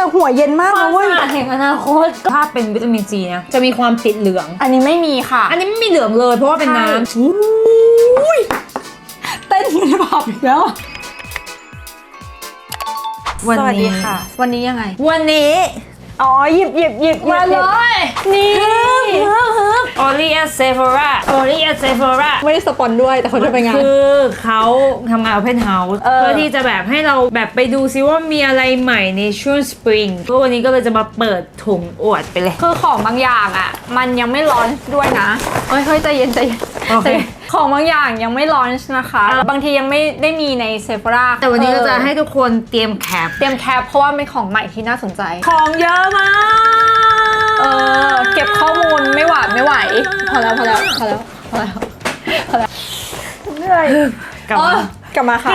แต่หัวเย็นมากควานะมเว้ยสะอาดแห่งอนาคตถ้าเป็นวิตามินซีนะจะมีความติดเหลือง อันนี้ไม่มีค่ะ อันนี้ไม่มีเหลืองเลยเพราะว่าเป็นน้ใช่เต้นอยู่ในผับอีกแล้วำวันสวัสดีนี้ค่ะ วันนี้ยังไง วันนี้ อ๋อหยิบหยิบหยิบมาเลยนี่โอลีแอสเซฟอร่าโอลีแอสเซฟอร่าไม่ได้สปอนด้วยแต่เขาจะไปงาน คือเขาทำงาน Open House เออ เพื่อที่จะแบบให้เราแบบไปดูซิว่ามีอะไรใหม่ในช่วงสปริงก็วันนี้ก็เลยจะมาเปิดถุงอวดไปเลย คือของบางอย่างอะ มันยังไม่ร้อนด้วยนะเฮ้ยเฮ้ยใจเย็นใจเย็น โอเคใจเย็นของบางอย่างยังไม่ร้อนนะคะอะบางทียังไม่ได้มีในเซฟราแต่วันนี้ก็จะให้ทุกคนเตรียมแคป เตรียมแคปเพราะว่าเป็นของใหม่ที่น่าสนใจ ของเยอะมาก เออ เก็บข้อมูลไม่หวาดไม่ไหว พอแล้วพอแล้วพอแล้วพอแล้วพอแล้วเหนื่อยกลับเอมา อ กลับมาค่ะ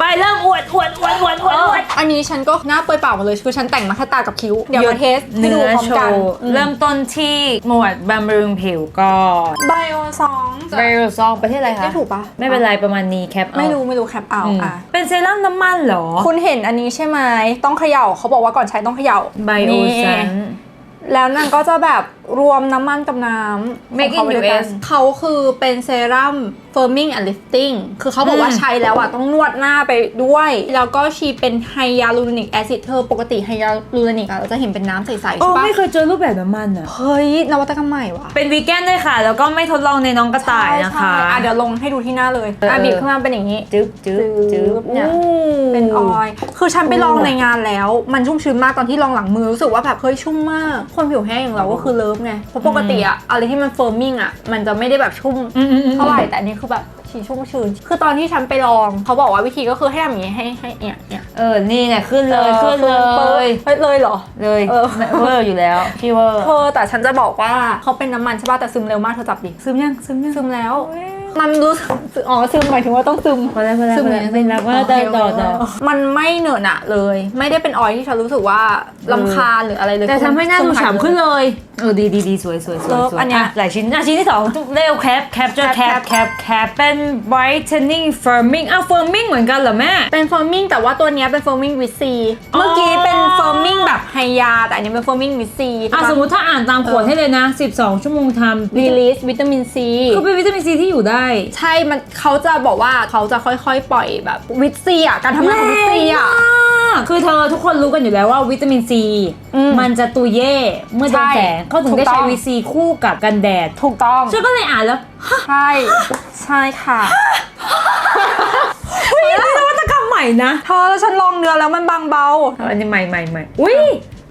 ไปเริ่มอวดอวดอวดอวดอวดอวด อันนี้ฉันก็หน้าเปื่อยเปล่าหมดเลยคือฉันแต่งมาแค่ตากับคิ้ว เดี๋ยวมาเทสให้เนื้ดูอพร้อมโชกันว์ เริ่มต้นที่หมวดบำรุงผิวก่อนไบโอซองไบโอซองประเทศอะไรคะไม่ถูกปะไม่เป็นไรประมาณนี้แคปเอาไม่รู้ไม่รู้แคปเอาอืมอะ เป็นเซรั่มน้ำมันเหรอคุณเห็นอันนี้ใช่ไหมต้องเขย่าเขาบอกว่าก่อนใช้ต้องเขย่าไบโอซันแล้วนางก็จะแบบรวมน้ำมันกับน้ำ Make in ของเขาไว้ด้วยกัน US เขาคือเป็นเซรั่ม firming and lifting คือเขาบอกว่าอืมใช้แล้วอะต้องนวดหน้าไปด้วย แล้วก็ชีเป็นไฮยาลูโรนิกแอซิดเธอปกติไฮยาลูโรนิกอะเราจะเห็นเป็นน้ำใสๆโอ้ใช่ปะไม่เคยเจอรูปแบบน้ำมันอะ เฮ้ยนวัตกรรมใหม่ว่ะเป็นวีแกนด้วยค่ะ แล้วก็ไม่ทดลองในน้องกระต่ายนะคะ ใช่อะเดี๋ยวลงให้ดูที่หน้าเลยเอออะเออบีบขึ้นมาเป็นอย่างนี้ จึ๊บจึ๊บจึ๊บเนี่ยอู้เป็นออยล์คือฉันไปลองโอ้ในงานแล้ว มันชุ่มชื้นมากตอนที่ลองหลังมือรู้สึกว่าแบบเฮ้ยชุ่มมาก คนผิวแห้งอย่างเราก็คือเลิฟไงเพราะปกติอะอะไรที่มันเฟิร์มมิ่งอะมันจะไม่ได้แบบชุ่มอืมอืมอืมเท่าไหร่แต่อันนี้คือแบบฉีดชุ่มชื้น คือตอนที่ฉันไปลอง เขาบอกว่าวิธีก็คือให้ทำอย่างนี้ให้ให้เนี่ยเนี่ยเออ นี่เนี่ยขึ้นเลยขึ้นเลออยเฮ้ยเลยเหรอ เลยเออเวอร์อยู่แล้วพี่เวอร์เธอแต่ฉันจะบอกว่าเขาเป็นน้ำมันใช่ป่ะแต่ซึมเร็วมากเธอจับดิซึมยังซึมยังซึมแล้ว มันรู้สึกอ๋อซึมหมายถึงว่าต้องซึม พอแล้วพอแล้วซึมพอแล้วไม่รับว่าต่อต่อต่อ มันไม่เหนอะหนะเลย ไม่ได้เป็นออยล์ที่ฉันรู้สึกว่าลำคาญหรืออะไรเลยแต่ทำให้หน้าดูฉ่ำขึ้นเลย เออดีดีดีสวยสวยสวยเลิฟสวยอันเนี้ยะหลายชิ้นอะชิ้นที่สองเร็วแคปแคปจะแคปแคปแคปเป็น brightening firming อะ firming เหมือนกันเหรอแม่ เป็นเฟอร์มิงแต่ว่าตัวเนี้ยเป็นเฟอร์มิงวิตซีอ๋อ เมื่อกี้เป็นเฟอร์มิงแบบไฮยา แต่อันนี้เป็นเฟอร์มิงวิตซีอะสมมติถ้าอ่านตามขวดให้เลยนะ 12 ชั่วโมงทำรีลีสวิตามินซีเขาเป็นวิตามินซีที่อยู่ได้ใช่มันเขาจะบอกว่าเขาจะค่อยๆ ปล่อยแบบวิตซีอะการทำงานของวิตซีอะแรงมากคือเธอทุกคนรู้กันอยู่แล้วว่าวิตามินซี อืมมันจะตุยเย่เมื่อโดนใช่แสงเขาถึงได้ถูกต้ใช้อง วิตามินซีคู่กับกันแดดถูกต้อง ฉันก็เลยอ่านแล้วใช่ ใช่ค่ะเฮ้ยนี่นวัตกรรมใหม่นะ เธอแล้วฉันลองเนื้อแล้วมันบางเบา อันนี้ใหม่ใหม่ใหม่อุ้ย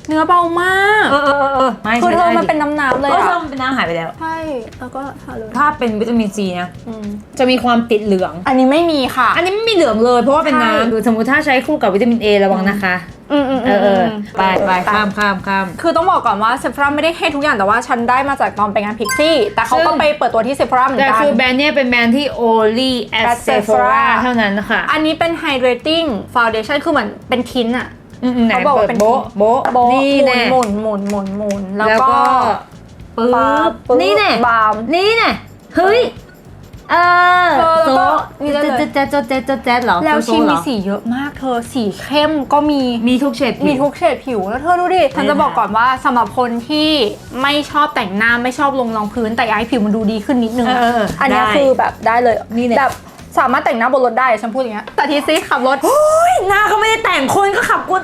เนื้อเบามากเออเออเออเออไม่คือเธใช้อได้มันเป็นน้ำๆเลยเออเธออะมันเป็นน้ำหายไปแล้ว ใช่แล้วก็ทาเลยถ้าเป็นวิตามินซีนะ อืมจะมีความติดเหลือง อันนี้ไม่มีค่ะ อันนี้ไม่มีเหลืองเลย เพราะว่าเป็นใช่ น้ำคือสมมติถ้าใช้คู่กับวิตามินเอระวังนะคะ อืมอืมเออเออมไปไปข้ามข้ามข้าม คือต้องบอกก่อนว่าเซฟราไม่ได้ให้ทุกอย่างแต่ว่าฉันได้มาจากตอนไปงานพิกซี่แต่เขาก็ซึ่ง ไปเปิดตัวที่เซฟราเหมือนแต่กัน คือแบรนด์เนี้ยเป็นแบรนด์ที่ only at At Sephora Sephora เท่านั้นนะคะอันนี้เป็น hydrating foundation คือเหมือนเป็นทินอะอืมๆ ไหนเขาบอกเปิว่าดเป็น โบ๊ะโบ๊ะโบะนี่แน่หมุนหมุนหมุนหมุนแล้วแล้วก็ก็ปึ๊ปั๊บบปึ๊บนี่แน่บาม นี่แน่เฮ้ย เออเออแล้วก็โซะนี่ได้เลย แจ๊ดแจ๊ดแจ๊ดแจ๊ดแจ๊ดเหรอแล้วโซะชีเหรมีอสีเยอะมากเธอสีเข้มก็มี มีทุกเฉดผิวมีทุกเฉดผิวแล้วเธอดูดิฉันจะบอกก่อนว่าสำหรับคนที่ไม่ชอบแต่งหน้าไม่ชอบลงรองพื้นแต่อยากให้ผิวมันดูดีขึ้นนิดนึงเออเอออันเนี้ยได้ คือแบบได้เลยนี่เนี่ย แบบ สามารถแต่งหน้าบนรถได้ฉันพูดอย่างเงี้ยแต่ทีซีขับรถ เฮ้ยหน้าก็ไม่ได้แต่งคนก็ขับกวน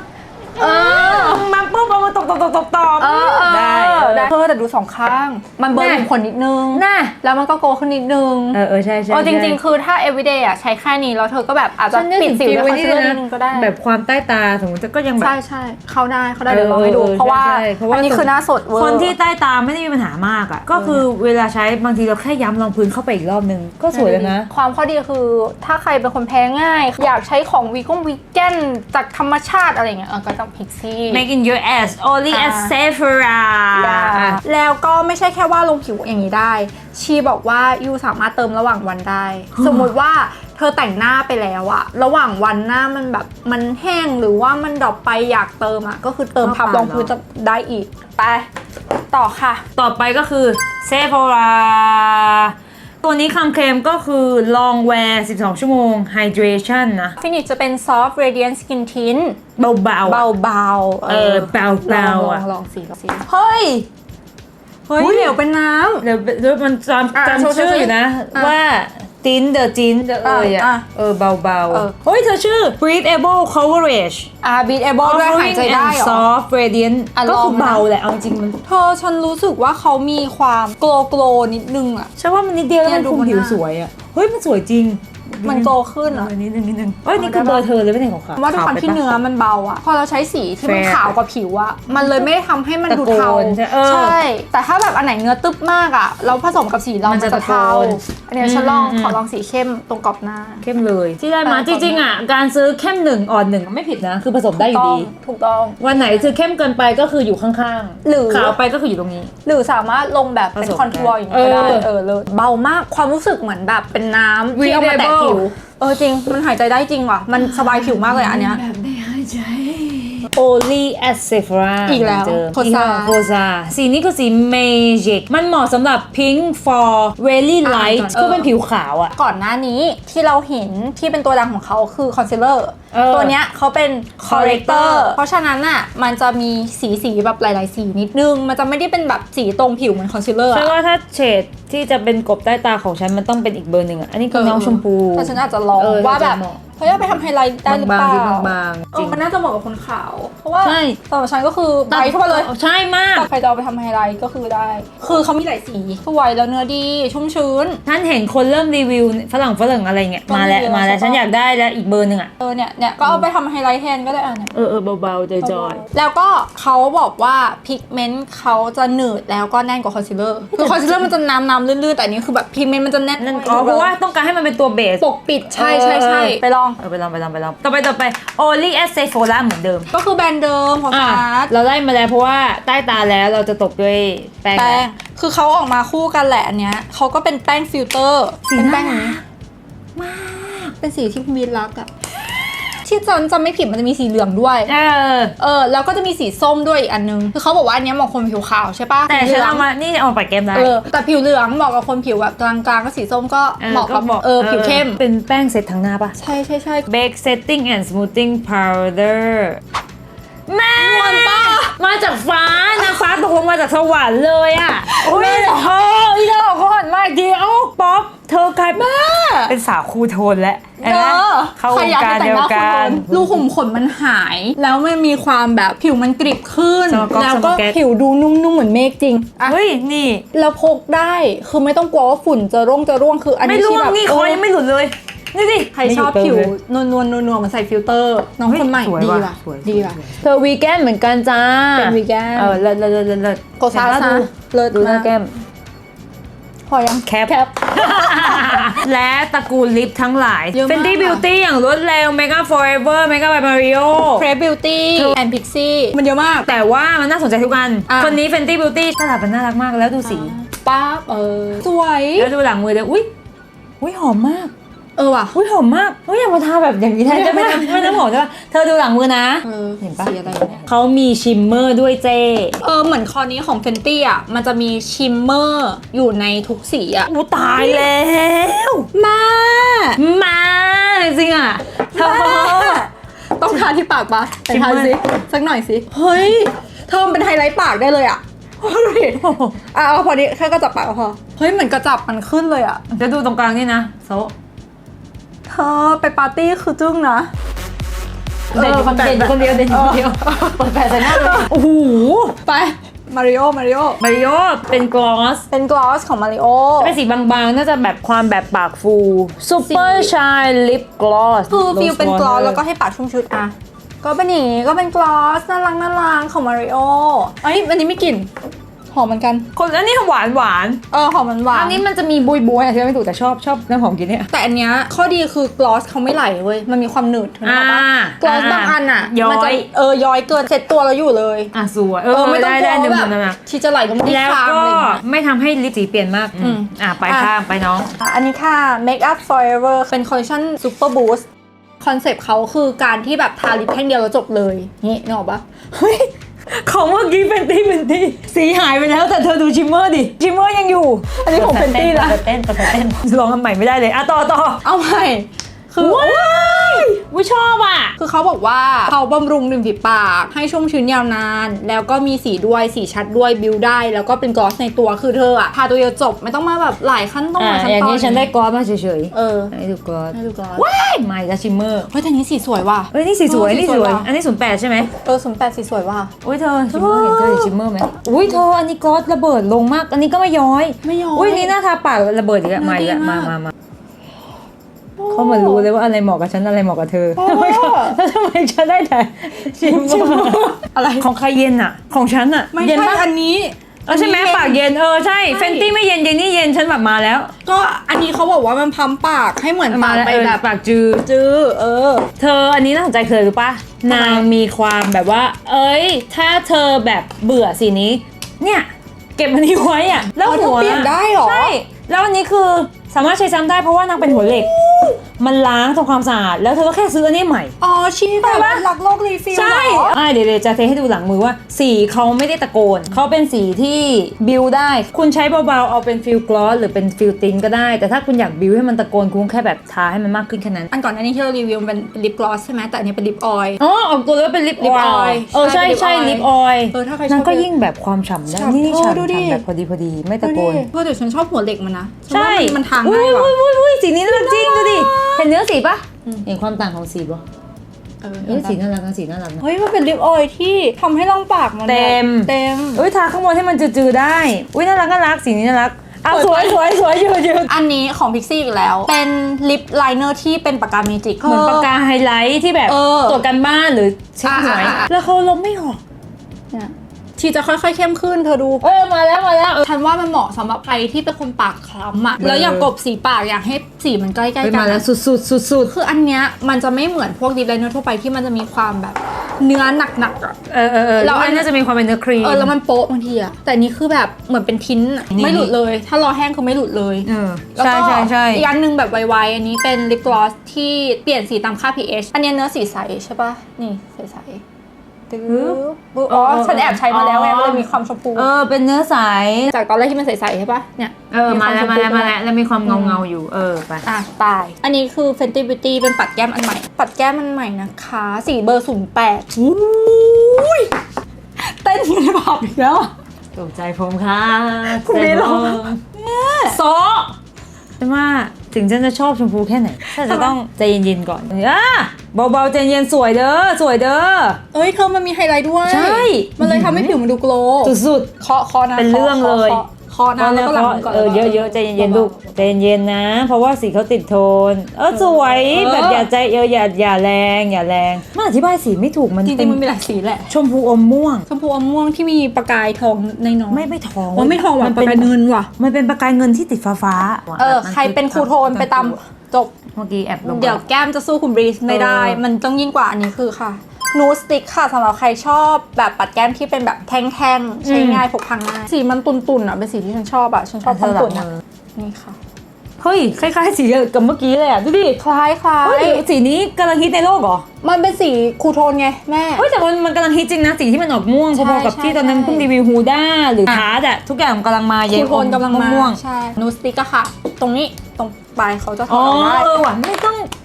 เออ มาปุ๊บเอามาตบตบตบตบตบเออเออได้ได้ เธอแต่ดูสองข้าง มันเบิร์นแน่ขุมขนนิดนึง น่ะแล้วมันก็โกขึ้นนิดนึงเออเออใช่ใช่เออจริงใช่ๆคือถ้า everyday อะใช้แค่นี้แล้วเธอก็แบบอาจจะฉันนึกปิดถึงสิวฟิลด้วยไว้คอนนี่ซีลเลอเลยร์นินะดนึงก็ได้ แบบความใต้ตาสมมติก็ยังแบบ ใช่ใช่เข้าได้เข้าได้เดี๋ยวลองให้ดู เออเพราะว่าใช่เพราะว่า อันนี้คือหน้าสดเวอร์คนที่ใต้ตาไม่ได้มีปัญหามากอะ ก็คือเวลาใช้บางทีเราแค่ย้ำรองพื้นเข้าไปอีกรอบนึง ก็สวยแล้วนะ ความข้อดีคือถ้าใครเป็นคนแพ้ง่าย อยากใช้ของวีกงวีแกนจากธรรมชาติอะไรอย่างเงี้ยเออก็ต้องพิกซี่ Make in your ass only อ่า at Sephora แล้วก็ไม่ใช่แค่ว่าลงผิวอย่างนี้ได้ ชีบอกว่ายูสามารถเติมระหว่างวันได้ สมมุติว่าเธอแต่งหน้าไปแล้วอะระหว่างวันหน้ามันแบบมันแห้งหรือว่ามันดรอปไปอยากเติมอะก็คือเติมเข้าพับปากรองพื้นจะได้อีก ไป ต่อค่ะ ต่อไปก็คือ Sephora ตัวนี้คำเคลมก็คือ long wear 12 ชั่วโมง hydration นะ ฟินิชจะเป็น soft radiant skin tint เบาๆเบาอะเบาเออเบาๆลองลออะงลองสีลองสีเฮ้ย เฮ้ยอุ๊ยเหลวเป็นน้ำเดี๋ยวเดี๋ยวมันจอะำโชว์จำชื่อโชว์อยู่นะอะว่า จินเดอะจินเดอะเอยอะอะเออ เบาเออ ๆ เฮ้ย เธอชื่อ breathable coverage อ่า beat able ด้วยหายใจได้ and เหรอ soft radiant อะก็ลองคือนะ เบาแหละ เอาจริงมันเธอฉันรู้สึกว่าเขามีความโกลโกลนิดนึงอะใช่ว่ามันนิดเดียวแล้วเนี่มัยนดูคุมบนหน้าผิวสวยอะเฮ้ย มันสวยจริง มันโกลขึ้นเออะอนิดนึงนิดนึงเอ้ยนี่คือเบอร์เธอเลยไม่ใช่ของเขาว่าด้วยความขไปที่ปะเนื้อมันเบาอะพอเราใช้สีที่มัน Fair ขาวกว่าผิวอะมันเลยไม่ได้ทำให้มันดูตะโกนเทาใช่เออใช่ แต่ถ้าแบบอันไหนเนื้อตึ๊บมากอะเราผสมกับสีเรามัมันนจะจะเทาตะโกนอันเนี้ยฉันลองอืมขอลองสีเข้มตรงกรอบหน้า เข้มเลยที่ได้มาใช่จริงๆอะการซื้อเข้มหนึ่งอ่อนหนึ่งไม่ผิดนะ คือผสมได้อยู่ต้องดีถูกต้อง วันไหนซื้อเข้มเกินไปก็คืออยู่ข้างๆหรือขาวไปก็คืออยู่ตรงนี้ หรือสามารถลงแบบเป็นผสมคอนทัวร์อย่างนี้ก็ได้เออเออเลยเบามากความรู้สึกเหมือนแบบเป็นน้ำที่เอามาแตะ Breathable ผิว เออจริง มันหายใจได้จริงว่ะ มันสบายผิวมากเลยอันเนี้ย แบบไม่หายใจ Only at Sephora อีกแล้วเหมืนเดิมโคซาโคซาสีนี้คือสี Magic มันเหมาะสำหรับ Pink for Very อ่า Light ก่อนคือเป็นผิวขาวอะก่อนหน้านี้ที่เราเห็นที่เป็นตัวดังของเขาคือคอนซีลเลอร์เออตัวเนี้ยเขาเป็นคอ r เร Corrector เตอร์เพราะฉะนั้นอะมันจะมีสีสีแบบหลาย ๆ สีนิดนึง มันจะไม่ได้เป็นแบบสีตรงผิวเหมือนคอนซีลเลอร์ใช่ว่าถ้าเฉดที่จะเป็นกบใต้ตาของฉันมันต้องเป็นอีกเบอร์หนึ่งอะอันนี้คือน้องชมพูแต่ฉันอาจจะลองเออว่าแบบจะ เหมาะเฮ้ยเอาไปทำไฮไลท์ได้หรือเปล่าบางๆบางๆเอจริอง มันน่าจะเหมาะกับคนขาว เพราะว่าใช่ สำหรับฉันก็คือใบเข้ามาเลยใช่มาก ใครจะเอาไปทำไฮไลท์ก็คือได้ คือเขามีหลายสีสวยแล้วเนื้อดีชุ่มชื้น ท่านเห็นคนเริ่มรีวิวฝรั่งฝรั่งอะไรเงี้ยก็มาแล้วมีเยอะมาแล้วใช่ปะฉันอยากได้แล้วอีกเบอร์หนึ่งอะ เออเนี่ยเนี่ยก็เอาไปทำไฮไลท์แทนก็ได้อะเนี่ย เออเออเบาๆจอย แล้วก็เขาบอกว่าพิกเมนต์เขาจะหนืดแล้วก็แน่นกว่าคอนซีลเลอร์คือคอนซีลเลอร์มันจะน้ำน้ำลื่นๆ แต่อันนี้คือแบบพิกเมนต์มันจะแน่นๆนั่นอ๋อเพราะว่าต้องการให้มันเป็นตัวเบส ปกปิดใช่ใช่ใช่เออ ไปลองเออไปลองไปลองไปลองต่อไปต่อไป Only at Sephora เหมือนเดิมก็คือแบรนด์เดิมของอะฟาสเราได้มาแล้วเพราะว่าใต้ตาแล้วเราจะตกด้วยแป้งแป้แล้วงคือเขาออกมาคู่กันแหละอันเนี้ยเขาก็เป็นแป้งฟิลเตอร์สีเป็นแป้งน่ารักนี้เป็นสีที่คุณบีรักอะ ที่จำจำไม่ผิดมันจะมีสีเหลืองด้วย เออ เออแล้วก็จะมีสีส้มด้วยอีกอันนึงคือเขาบอกว่าอันเนี้ยเหมาะคนผิวขาวใช่ปะแต่สีฉันเหลืองเอามานี่เอามาปัดแก้มได้ เออแต่ผิวเหลืองเหมาะกับคนผิวแบบกลางๆก็สีส้มก็เหมาะกับก็เออผิวเข้ม เป็นแป้งเซตทั้งหน้าปะ ใช่ใช่ใช่ Bake Setting and Smoothing Powder แม่นวลปะ มาจากฟ้านางฟ้าตกลงมาจากสวรรค์เลยอะโอ้ยเธออีดอกเขาหันมาอีกทีเอ้าป๊อปเธอกลายเป็นเป็นสาวคูลโทนแล้วเออเข้าวงการเดียวกันรูขุมขนมันหาย แล้วมันมีความแบบผิวมันกริบขึ้นสมก๊อกแล้วก็สมแก๊กผิวดูนุ่มๆเหมือนเมฆจริงอะเฮ้ยนี่แล้วพกได้คือไม่ต้องกลัวว่าฝุ่นจะร่วงจะร่วงคืออันไม่นี้ร่ที่วงแบบนี่คอยังไม่หลุดเลย นี่สิใครชอบผิวนวลนวลนวลๆเหมือนใส่ฟิลเตอร์ น้องคนใหม่สวยดีว่ะว่ะสวยดีว่ะ เธอวีแกนเหมือนกันจ้าเป็นวีแกน เออเลิศเลิศเลิศเลิศเลิศโกซาเห็นปะซาดูเลิศดูหน้ามากแก้ม พอยังแคป แคป และตระกูลลิปทั้งหลาย เยอะมาก Fenty Beauty อย่างรวดเร็ว Makeup Forever Makeup by Mario เฟรบิวตี้แอนพิกซี่ มันเยอะมาก แต่ว่ามันน่าสนใจทุกอัน อะ คนนี้ Fenty Beauty ตลาดมันน่ารักมากแล้วดูสี ป๊าบเออ สวย แล้วดูหลังมือเลยอุ้ยอุ้ยหอมมาก เออว่ะอุ้ยหอมมากเฮ้ยอยากมาทาแบบอย่างนี้แทนได้ไหมไม่ได้ไม่ต้องหอมใช่ปะเธอดูหลังมือนะ เออเห็นปะ สีอะไรเนี่ยเขามีชิมเมอร์ด้วยเจเออเหมือนคอนี้ของเฟนตี้อะมันจะมีชิมเมอร์อยู่ในทุกสีอะอู้ตายแล้ว มา มาจริงๆอะเธอ ต้องทาที่ปากปะไปทาชิมเมอร์ สิสักหน่อยสิเฮ้ยเธอมันเป็นไฮไลท์ปากได้เลยอะดูดิอะเอาพอดีแค่กระจับปากก็พอเฮ้ยเหมือนกระจับมันขึ้นเลยอะจะดูตรงกลางนี่นะโซะ เธอไปปาร์ตี้คือจึ้งนะ เด่นอยู่คนเออเด่นอยู่คนเดียวเด่นอยู่คนเดียวเปิดแผลใส่หน้าเลยโอ้โห ไป มาริโอ มาริโอ มาริโอเป็นกลอสเป็นกลอสของมาริโอเป็นสีบางๆ น่าจะแบบความแบบปากฟูซูเปอร์ชายลิปกลอสคือฟิลเป็นกลอสแล้วก็ให้ปากชุ่มชื้นอะก็เป็นอย่างงี้ก็เป็นกลอสน่ารักน่ารักของมาริโอเอ้ยอันนี้ไม่กลิ่น หอมเหมือนกัน คนอันนี้หวานหวานเออหอมมันหวาอันนนี้มันจะมีบุยบุยๆอะที่ไม่ถูกแต่ชอบชอบน้ำหอมกินเนี่ยแต่อันเนี้ยข้อดีคือกลอสเขาไม่ไหลเว้ยมันมีความหนืดถูกไหมอ่าปะกลอสบางอันอะย้มันอจะยเออย้อยเกินเสร็จตัวแล้วอยู่เลยอะสวยเออไม่ต้องได้กลัได้วหนึ่งว่าหแบนึ่งบนะที่จะไหลลงที่แล้วคางก็อะไรอย่างเงี้ย ไม่ทำให้ลิปสีเปลี่ยนมากอืม อะไปอะข้างไปน้อง อะอันนี้ค่ะ Make Up Forever เป็นคอลเลคชัน Super Boost คอนเซปต์เขาคือการที่แบบทาลิปแท่งเดียวแล้วจบเลย นี่นึกออกปะเฮ้ย ของเมื่อกี้เป็นตี้เป็นตี้สีหายไปแล้วแต่เธอดูชิมเมอร์ดิ ชิมเมอร์ยังอยู่ อันนี้ของ Fenty นะเต้นเต้นเต้นลองทำใหม่ไม่ได้เลย อะต่อต่อเอาใหม่ คือว้าย วิชอบอะ คือเขาบอกว่าเขาบำรุงริมฝีปาก ให้ชุ่มชื้นยาวนาน แล้วก็มีสีด้วยสีชัดด้วยบิวได้ แล้วก็เป็นกลอสในตัวคือเธออะทาตัวเดียวจบไม่ต้องมาแบบหลายขั้นตอนหอ่าลายขั้นอย่างตอนนี้ฉันได้กอสมาเฉยเออๆให้ดูกอสให้ดูกลอสว้ายใหม่ละชิมเมอร์เฮ้ยแต่นี้สีสวยว่ะเอ้ยนี่สีสวยเออสีนี่สสวยวยว่ะอันนี้ศูนย์แปดใช่ไหมเออสมแปดสีสวยว่ะ อุ้ยเธอชิมเมอร์เห็นเธอเห็นชิมเมอร์ไหมอุ้ยเธออันนี้กอสระเบิดลงมาก อันนี้ก็ไม่ย้อยไม่ย้อยอุ้ยนี่หน้าทาปากระเบิดอีกแล้วเออมาอีกแล้วดีมาากมามา เขาเหมือนรู้เลยว่าอะไรเหมาะกับฉันอะไรเหมาะกับเธอโอ้แล้วทำไมฉันได้แต่ชิมเมอร์อะไรของใครเย็นอะ ของฉันอะไม่เย็นใช่ปะอันนี้เออใช่ไหมปากเย็นเออใช่ใช่เฟนตี้ไม่เย็นเย็นนี่เย็นฉันแบบมาแล้ว ก็อันนี้เขาบอกว่ามันพัมปากให้เหมือนมาปากแล้วไปเออแบบปากจืดจื้อเออ เธออันนี้น่าสนใจเคยรู้ปะทำไมนางมีความแบบว่า เอ้ย ถ้าเธอแบบเบื่อสีนี้ เนี่ย เก็บมันนี้ไว้อะแล้วอ๋อเธอหัวเปลี่ยนได้เหรอใช่แล้วอันนี้คือสามารถใช้ซ้ำได้เพราะว่านางเป็นหัวเหล็ก มันล้างทำความสะอาดแล้วเธอก็แค่ซื้ออันนี้ใหม่ อ๋อชีแบบไปปะรักโลกรีฟิลใช่เหรอ อ่าเดี๋ยวเดี๋ยวจะเทให้ดูหลังมือว่า สีเขาไม่ได้ตะโกน เขาเป็นสีที่บิวได้ คุณใช้เบาๆ เอาเป็นฟิลกลอสหรือเป็นฟิลตินก็ได้ แต่ถ้าคุณอยากบิวให้มันตะโกนคุณแค่แบบทาให้มันมากขึ้นแค่นั้น อันก่อนอันนี้ที่เรารีวิวมันเป็นลิปกลอสใช่ไหมแต่อันนี้เป็นลิปออยล์ อ๋อออกตัวแล้วเป็นลิปลิปออออยยล์เออใช่ใช่ใช่ลิลิปปออออยยเออถ้าใครชอบนางก็ยิ่งแบบความฉ่ำได้ฉ่ำนี่นี่เออดูดิฉ่ำฉ่ำแบบพอดีพอดีไม่ตะโกนเพื่อแต่ฉันชอบหัวเหล็กมันนะใช่ฉันว่ามันมันทางอุ้ง่ายยว่ะอุ้ยอุ้ยอุ้ยสีนี้น่ารักจริงดูดิ เห็นเนื้อสีปะอืมเห็นความต่างของสีปะเออเอ้ยสีน่ารักนะสีน่ารักนะ เฮ้ยมันเป็นลิปออยล์ที่ทำให้ร่องปากมันแบบเต็ม เต็มเอ้ยทาข้างบนให้มันจืดๆได้ อุ้ยน่ารักน่ารักสีนี้น่ารักเอาเปิดสวยไฟสวยสวยยืดยืดอันนี้ของพิกซี่อีกแล้ว เป็นลิปไลเนอร์ที่เป็นปากกาเมจิก เหมือนปากกาไฮไลท์ที่แบบเออ ตรวจกันบ้านหรือเช็คหวยอะอะอะ แล้วเขาลบไม่ออกเนี่ย ชีจะค่อยๆเข้มขึ้นเธอดู เออมาแล้วมาแล้วเออฉันว่ามันเหมาะสำหรับใครที่เป็นคนปากคล้ำอะเออแล้วอยากกลบสีปากอยากให้สีมันใกล้ๆเฮ้ยกัมานแล้วสุดสุดสุดสุดคืออันเนี้ยมันจะไม่เหมือนพวกดิปไลเนอร์ทั่วไปที่มันจะมีความแบบเนื้อหนักๆอะ เออเออเออแล้แล้ววอัอันนนี้จะมีความเป็นเนื้อครีม เออแล้วมันโป๊ะบางทีอะแต่อันนี้คือแบบเหมือนเป็นทิ้นอะนี่ ไม่หลุดเลย ถ้ารอแห้งคือไม่หลุดเลยเออแล้วใช่ก็ใช่ใช่อีกอันหนึงแบบไวๆอันนี้เป็นลิปกลอสที่เปลี่ยนสีตามค่า pH อันเนี้ยเนื้อสีใสใช่ปะนี่ใสๆ ตึ๊บปึ๊บอ๋อฉันแอบใช้มาแล้วไงมันเลยมีความชมพูเออเป็นเนื้อใสจากตอนแรกที่มันใสๆใช่ปะเนี่ยเออมาแล้วมาแล้วมาแล้วแล้วมีความเงาเงาๆอยู่เออไปอะตาย อันนี้คือ Fenty Beauty เป็นปัดแก้มอันใหม่ ปัดแก้มอันใหม่นะคะสีเบอร์ศูนย์แปดอุ้ยเต้นอยู่ในผับอีกแล้วอะตกใจผมค่ะคุณไม่หรอกโซะแต่ว่า ถึงฉันจะชอบชมพูแค่ไหนฉันจะต้องใจเย็นๆก่อนอะเบาๆใจเย็นสวยเด้อสวยเด้อเอ้ยเธอมันมีไฮไลท์ด้วยใช่ มันเลยทำให้ผิวมันดูโกลว์สุดเคาะเคาะนะเป็นเรื่องเลยเคาะๆเคาะเคาะนะแล้วก็หลังมือก่อนเออเยอะๆใจเย็นๆลูกใจเย็นๆนะ เพราะว่าสีเขาติดโทน เออสวยเออแบบอย่าใจเอออย่าอย่าแรงอย่าแรงมันอธิบายสีไม่ถูกมันจเป็รินงๆมันมีหลายสีแหละ ชมพูอมม่วง ชมพูอมม่วงที่มีประกายทองในน้อยๆไม่ไม่ทองว่าไม่ทองว่ะมันปเป็ระนกายเงินว่ะ มันเป็นประกายเงินที่ติดฟ้าฟ้าๆเออใครเป็นครูโทนไปตามจบเมื่อกี้แอบลงเดี๋ยวแก้มจะสู้คุณบรีสไม่ได้เออมันต้องยิ่งกว่าอันนี้คือค่ะ นูสติกค่ะสำหรับใครชอบแบบปัดแก้มที่เป็นแบบแท่งๆ ใช้ง่ายพกพาง่ายสีมันตุนๆอะเป็นสีที่ฉันชอบอะฉันชอบความตุนอะนี่ค่ะเฮ้ยคล้ายๆสีกับเมื่อกี้เลยอะดูดิคล้ายคล้าเฮ้ยยสีนี้กำลังฮิตในโลกเหรอ มันเป็นสีคูโทนไงแม่เฮ้ยแต่มันมันกำลังฮิตจริงนะสีที่มันออกม่วงใช่พอๆกับใช่ที่ตอนนั้นใช่เพิ่งรีวิวฮูด้าหรืออะทาร์ดอะทุกอย่างกำลังมาเย็คูโทนกำลังมาม่วงใช่นูสติกอะค่ะ ตรงนี้ตรงปลายเขาจะถอ๋ออดออกได้เออว่ะไม่ต้อง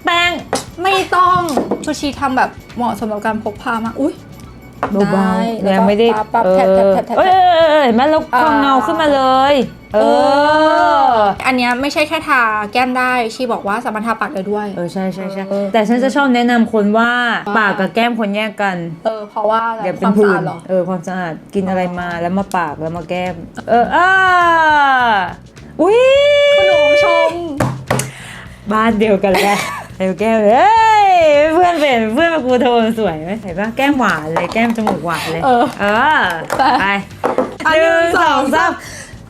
แปรง ไม่ต้องชูชีทำแบบเหมาะสำหรับการพกพามากอุ้ย เบาได้ๆยังไม่ได้แล้วก็ปั๊บเอแทบอแทบแทบแทบเอ้ยเออเออเออเห็นไหมแล้วความอ่า เงาขึ้นมาเลย เออ อันเนี้ยไม่ใช่แค่ทาแก้มได้ชีบอกว่าสามารถทาปากได้ด้วย เออใช่ใช่ใช่เออ แต่ฉันจะชอบแนะนำคนว่าว่าปากกับแก้มคนแยกกัน เออเพราะว่าอะไรเดี๋ยวคเป็วานมผื่สะอานดเหรอ เออความสะอาดกินอะไรมาแล้วมาปากแล้วมาแก้ม เอออ่าอุ้ยคุณหนูชม บ้านเดียวกันแล้ว เดียวแก้มเอ้ยเพื่อนเป็นเพื่อนมากูโทนสวยไหมเห็นปะแก้มหวานเลยแก้มจมูกหวานเลยเออเออไปไปอันหหนึ่นึ่งงสสอองงสาสามม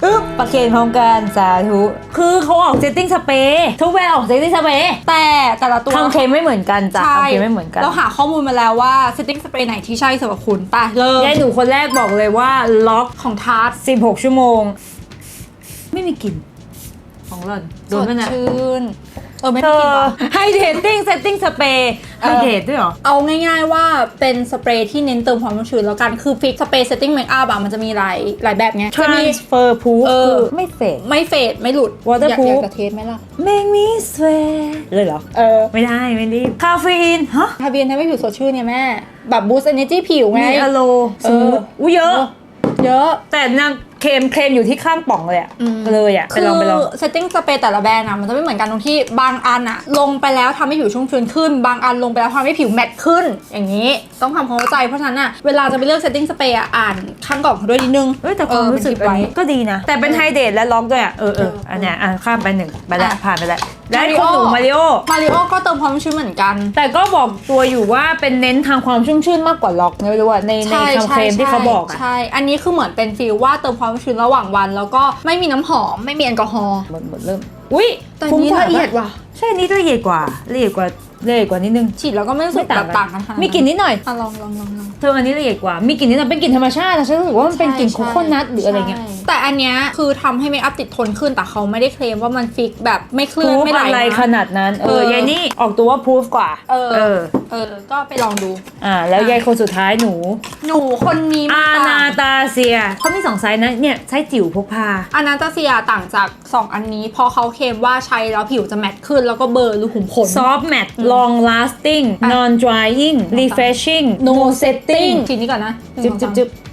อึ๊บประเคนพร้อมกันสาธุ คือเขาออกเซตติ้งสเปรย์ทุกแบรนด์ออกเซตติ้งสเปรย์แต่แต่ละตัวทำเค็มไม่เหมือนกันจ้ะใช่ทำเค็มไม่เหมือนกัน เราหาข้อมูลมาแล้วว่า setting spray ไหนที่ใช่สำหรับคุณไปเริ่มยายหนูคนแรกบอกเลยว่าล็อกของทาร์ต16 ชั่วโมง ไม่มีกลิ่นของหล่อนโดนสไหมดนะชื่น เออไม่เธได้อกินว่ะไฮเดรตติ้งเซตติ้งสเปรย์เอไฮอเดรตด้วยเหรอ เอาง่ายๆว่าเป็นสเปรย์ที่เน้นเติมความชุ่มชื้นแล้วกัน คือฟิกสเปรย์เซตติ้งเมคอัพอะมันจะมีหลายหลายแบบไงจะมี transfer proof เออไม่เฟดไม่เฟดไม่หลุด Waterproof อยากอยากจะเทสไหมล่ะ make me sweat เลยเหรอ เออไม่ได้ไม่รีบคาเฟอีนฮะทาเบียนทำให้ผิวสดชื่นเนี่ยแม่ แบบบูสต์เอเนจีผิวไง มีอะโลเออสูตอุ้ยเยอะ เยอะ แต่นาง เคลมเคลมอยู่ที่ข้างป่องเลยอะอืม เลยอะไปคือลองไปลอง เซตติ้งสเปรย์แต่ละแบรนด์อะมันจะไม่เหมือนกันตรงที่บางอันอะลงไปแล้วทำให้ผิวชุ่มชื้นขึ้น บางอันลงไปแล้วทำให้ผิวแมตต์ขึ้น อย่างนี้ต้องทำความเข้าใจเพราะฉะนั้นอะเวลาจะไปเลือกเซตติ้งสเปรย์อะอ่านข้างกล่องเขาด้วยนิดนึงเอ้ยแต่ความรู้สึกเอออันเป็นนี้ทิปไว้ก็ดีนะ แต่เป็นไฮเดรตและล็อกด้วยอะเออเออเอออัอันเนี้ยอะข้ามไปหนึ่งไปแล้วอะ ผ่านไปแล้วและมาริคุโอณหนูมาริโอ มาริโอก็เติมความชุ่มชื้นเหมือนกัน แต่ก็บอกตัวอยู่ว่าเป็นเน้นทางความชุ่มชื่นมากกว่าล็อกไม่รู้ว่าในในคำเคลมที่เขาบอกอะใช่ อันนี้คือเหมือนเป็นฟีลว่าเติมความชื้นระหว่างวัน แล้วก็ไม่มีน้ำหอม ไม่มีแอลกอฮอล์ เหมือนเหมือนเริ่ม อุ้ยแต่อันนี้คุ้มกว่าละเอียดปว่ะ ใช่อันนี้ละเอียดกว่าละเอียดกว่า ละเอียดกว่านิดนึง ฉีดแล้วก็ไม่รู้สึกแบบต่างกันขนาดมีกลิ่นนิดหน่อย อะลองลองลองลองเธออันนี้ละเอียดกว่า มีกลิ่นนิดหน่อยเป็นกลิ่นธรรมชาตินะฉันรู้สึกว่ามันเป็นกลิ่นโคโคนัทหรืออะไรเงี้ย ใช่แต่อันเนี้ยคือทำให้เมคอัพติดทนขึ้นแต่เขาไม่ได้เคลมว่ามันฟิกแบบไม่เคลื่อนพูฟไม่ไหลอะไรนะขนาดนั้นเอเอออยายนี่ออกตัวว่าพูฟกว่าเออเออ เออ ก็ไปลองดู อ่าแล้วยายคนสุดท้ายหนู หนูคนนี้อามันนาต่างตาเซียเขามีสองไซส์นะเนี่ยไซส์จิ๋วพกพาอันนั้นตาเซียต่างจาก 2 อันนี้เพราะเขาเคลมว่าใช้แล้วผิวจะแมตต์ขึ้นแล้วก็เบลอร์รูขุมขน soft matte long lasting อะ non drying refreshing no setting ทีนี้ก่อนนะหนึ่งจึ๊บสองจึ๊บสามจึ๊บ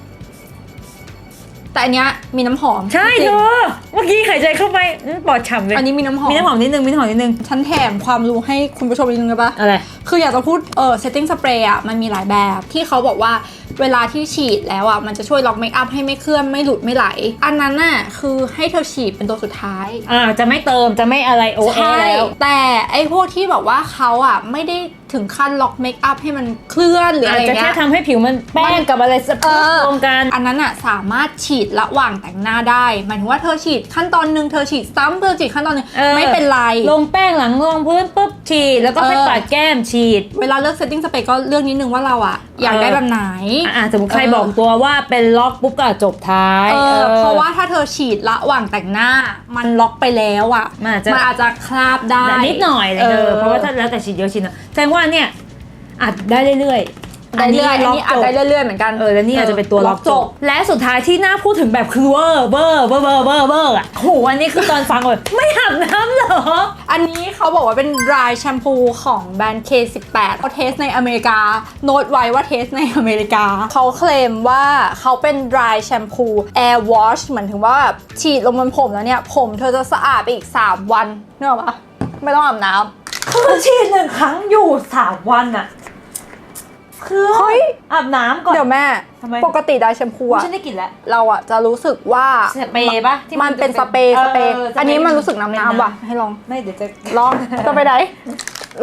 แต่อันเนี้ยมีน้ำหอมใช่จริเธงอเมื่อกี้หายใจเข้าไปอื้อปอดฉ่ำเลย อันนี้มีน้ำหอม มีน้ำหอมนิดนึง มีน้ำหอมนิดนึง ฉันแถมความรู้ให้คุณผู้ชมนิดนึงได้ปะ อะไร คืออยากจะพูด เออ setting spray อะ มันมีหลายแบบที่เขาบอกว่า เวลาที่ฉีดแล้วอะมันจะช่วยล็อกเมคอัพให้ไม่เคลื่อนไม่หลุดไม่ไหล อันนั้นน่ะคือให้เธอฉีดเป็นตัวสุดท้าย อ่าจะไม่เติมจะไม่อะไรโอเอใช่แล้ว แต่ไอ้พวกที่แบบว่าเขาอะไม่ได้ถึงขั้นล็อกเมคอัพให้มันเคลื่อนหรืออาอะไรจจะเงี้แค่ยทำให้ผิวมันแป้งกับอะไรสเออตรงกัน อันนั้นอะสามารถฉีดระหว่างแต่งหน้าได้หมายถึงว่าเธอฉีดขั้นตอนหนึ่งเธอฉีดซ้ำเธอฉีดขั้นตอนหนึ่งเออ ไม่เป็นไร ลงแป้งหลังลงพื้นปุ๊บฉีด แล้วก็ค่อยเออ ปาดแก้มฉีด เวลาเลือก setting spray ก็เลือกนิดนึงว่าเราอะอยากได้แบบไหน อ่าสมมติใครเออ บอกตัวว่าเป็นล็อกปุ๊บก็จบท้ายเออออ เพราะว่าถ้าเธอฉีดระหว่างแต่งหน้า มันล็อกไปแล้วอะมันอาจจะ มันอาจจะคราบได้ แต่นิดหน่อยเลยเออเพราะว่าถ้าแล้วแต่ฉีดเยอะฉีดน้อยแสดงว่าเนี่ยอัดได้เรื่อยๆได้เรื่อยๆอันนี้อาจจบได้เรื่อยๆเหมือนกันเออแล้วนี่อาจจะเป็นตัวล็อกจจบบและสุดท้ายที่น่าพูดถึงแบบคือเวอร์เบอร์เบอร์เบอร์เบอร์เบอร์อะโหอันนี้คือตอนฟังเลยไม่อาบน้ำเหรอ อันนี้เขาบอกว่าเป็น dry shampoo ของแบรนด์ K18 เขาเทสในอเมริกา โน้ตไว้ว่าเทสในอเมริกา เขาเคลมว่าเขาเป็น dry shampoo air wash เหมือนถึงว่าแบบฉีดลงบนผมแล้วเนี่ย ผมเธอจะสะอาดไปอีก 3 วันเนกอะปะไม่ต้องอาบน้ำ คือฉีดหนึ่งครั้งอยู่สามวันอะคือเฮ้ย อาบน้ำก่อน เดี๋ยวแม่ ทำไม ปกติ dry shampoo อะฉันได้กลิ่นแล้วเราอะจะรู้สึกว่าสเปรย์ปะที่มันเป็นสเปรย์สเปรย์เสเปรย์อันนี้มันรู้สึกน้ำน้ำๆว่ะ ให้ลอง ไม่เดี๋ยวจะลองจะไปไหน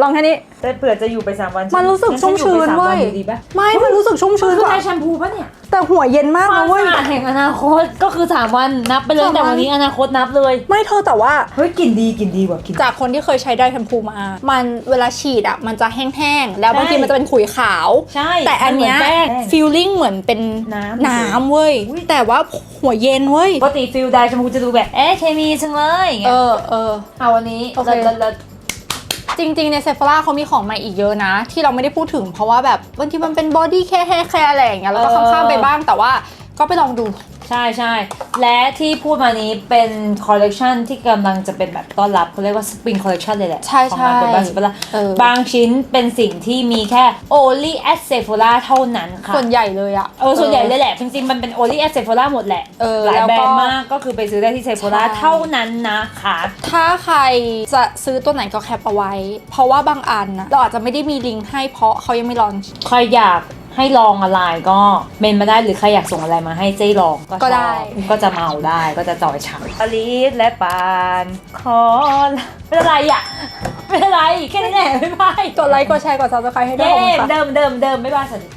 ลองแค่นี้ แต่เผื่อจะอยู่ไปสามวันมันรู้สึกชุ่มชื้นเว้ยดีปะไม่มันรู้สึกชุ่มชื้นคืกอว่า ใช้แชมพูปะเนี่ยแต่หัวเย็นมากควานะมเว้ย สะอาดแห่งอนาคตก็คือสามวันนับไปเลยสามวัน แต่วันนี้อนาคตนับเลย ไม่เธอแต่ว่า เฮ้ยกลิ่นดีกลิ่นดีกว่ากลิ่น จากคนที่เคยใช้ได้แชมพูมา มันเวลาฉีดอะ มันจะแห้งๆ แล้วบางทีใช่มันจะเป็นขุยขาว ใช่แต่อันเนี้ยมัเหมืแป้ง ฟีลลิ่งเหมือนเป็นน้ำน้ำเว้ย แต่ว่าหัวเย็นเว้ย ปกติฟิลไดแชมพูจะดูแบบ เอ๊ะเคมีจังเลยอย่างเอเงี้ยอเออ เอาวันนี้โอเค เลิศเลิศ จริงๆ ในเซฟร่าเขามีของใหม่อีกเยอะนะ ที่เราไม่ได้พูดถึงเพราะว่าแบบบางทีมันเป็นบอดี้แค่แค่แค่อะไรอย่างเงี้ยแล้วก็ข้ามๆไปบ้างแต่ว่าก็ไปลองดู ใช่ใช่และที่พูดมานี้เป็นคอลเลกชันที่กำลังจะเป็นแบบต้อนรับเขาเรียกว่าสปริงคอลเลกชันเลยแหละใช่ของงานใช่เป็นบาสเปล่าเออ บางชิ้นเป็นสิ่งที่มีแค่ only at Sephora เท่านั้นค่ะส่วนใหญ่เลยอะ เออส่วนใหญ่เลยแหละ จริงๆ มันเป็น only at Sephora หมดแหละ เออหลายแล้วแบรก็นด์มากก็คือไปซื้อได้ที่ Sephora ใช่ เท่านั้นนะคะถ้าใครจะซื้อตัวไหนก็แคปเอาไว้ เพราะว่าบางอันนะเราอาจจะไม่ได้มีลิงก์ให้เพราะเขายังไม่ลอนใครอยาก ให้ลองอะไรก็เมนมาได้หรือใครอยากส่งอะไรมาให้เจ๊ลองก็ได้ชอบก็จะเมาได้ก็จะจอยฉ่ำอลิสและปานคอนเป็นอะไรอะเป็นอะไรแค่นี้แหละไม่บายกดไลค์กดแชร์กดซับสไครต์ให้ด้วยเย้ขอบคุณค่ะเดิมเดิมเดิมไม่บายสวัสดี